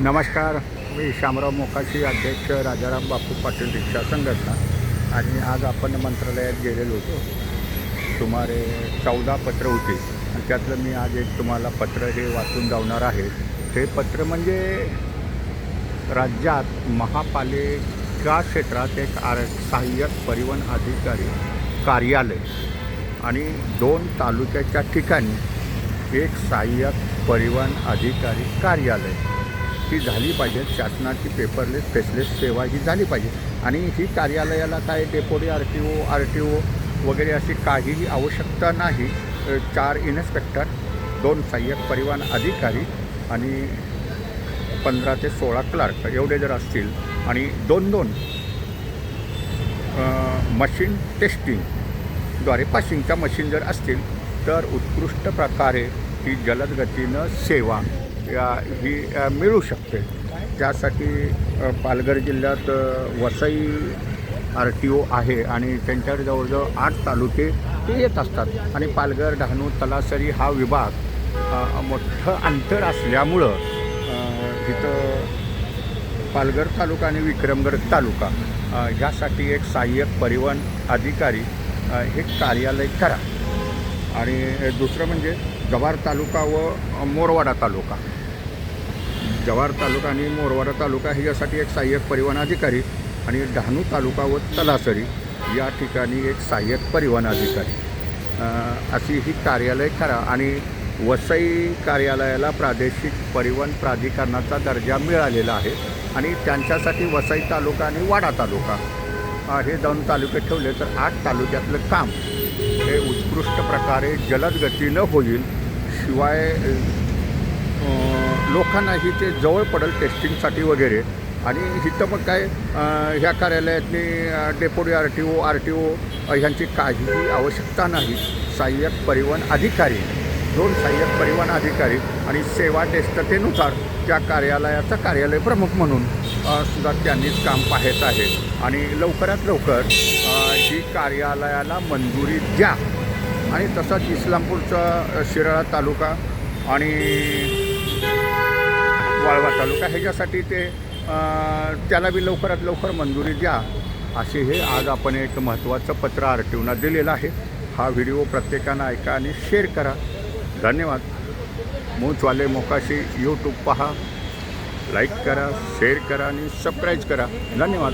नमस्कार मी शामराव मोकाशी अध्यक्ष राजाराम बापू पाटील रिक्षा संघटना. आणि आज आपण मंत्रालयात गेलेलो होतो. सुमारे चौदा पत्र होती. आणि त्यातलं मी आज एक तुम्हाला पत्र हे वाचून जावणार आहे. ते पत्र म्हणजे राज्यात महापालिका क्षेत्रात एक आर सहाय्यक परिवहन अधिकारी कार्यालय आणि दोन तालुक्याच्या ठिकाणी एक सहाय्यक परिवहन अधिकारी कार्यालय. ही झाली पाहिजे शासनाची पेपरलेस फेसलेस सेवा ही झाली पाहिजे. आणि ही कार्यालयाला काय डेपोडी R T O R T O वगैरे अशी काहीही आवश्यकता नाही. चार इन्स्पेक्टर दोन सहाय्यक परिवहन अधिकारी आणि पंधरा ते सोळा क्लार्क एवढे जर असतील आणि दोन दोन मशीन टेस्टिंगद्वारे पासिंगच्या मशीन जर असतील तर उत्कृष्ट प्रकारे ही जलद गतीनं सेवा या ही मिळू शकते. त्यासाठी पालघर जिल्ह्यात वसई आर टी ओ आहे आणि त्यांच्याकडे जवळजवळ आठ तालुके ते येत असतात. आणि पालघर डहाणू तलासरी हा विभाग मोठं अंतर असल्यामुळं तिथं इथं पालघर तालुका आणि विक्रमगड तालुका ह्यासाठी एक सहाय्यक परिवहन अधिकारी हे कार्यालय करा. आणि दुसरं म्हणजे जव्हार तालुका व मोरवाडा तालुका. जव्हार तालुका आणि मोरवाडा तालुका ह्याच्यासाठी एक सहाय्यक परिवहन अधिकारी आणि डहाणू तालुका व तलासरी या ठिकाणी एक सहाय्यक परिवहन अधिकारी. अशी ही कार्यालय करा आणि वसई कार्यालयाला प्रादेशिक परिवहन प्राधिकरणाचा दर्जा मिळालेला आहे आणि त्यांच्यासाठी वसई तालुका आणि वाडा तालुका हे दोन तालुके ठेवले तर आठ तालुक्यातलं काम हे उत्कृष्ट प्रकारे जलद गतीनं होईल. शिवाय लोकांनाही ते जवळ पडेल टेस्टिंगसाठी वगैरे. आणि इथं मग काय ह्या कार्यालयातनी अ, deputy R T O R T O ह्यांची काहीही आवश्यकता नाही. सहाय्यक परिवहन अधिकारी दोन सहाय्यक परिवहन अधिकारी आणि सेवा टेस्टतेनुसार त्या कार्यालयाचा कार्यालय प्रमुख म्हणून सुद्धा त्यांनीच काम पाहायचं आहे. आणि लवकरात लवकर ही कार्यालयाला मंजुरी द्या. आणि तसंच इस्लामपूरचा शिराळा तालुका आणि वाळवा तालुका ह्याच्यासाठी ते त्याला बी लवकरात लवकर मंजुरी द्या असे हे आज आपण एक महत्त्वाचं पत्र आर टी ओना दिलेलं आहे. हा व्हिडिओ प्रत्येकानं ऐका आणि शेअर करा. धन्यवाद. मूचवाले मोकाशी यूट्यूब पहा. लाईक करा शेअर करा आणि सबस्क्राईब करा. धन्यवाद.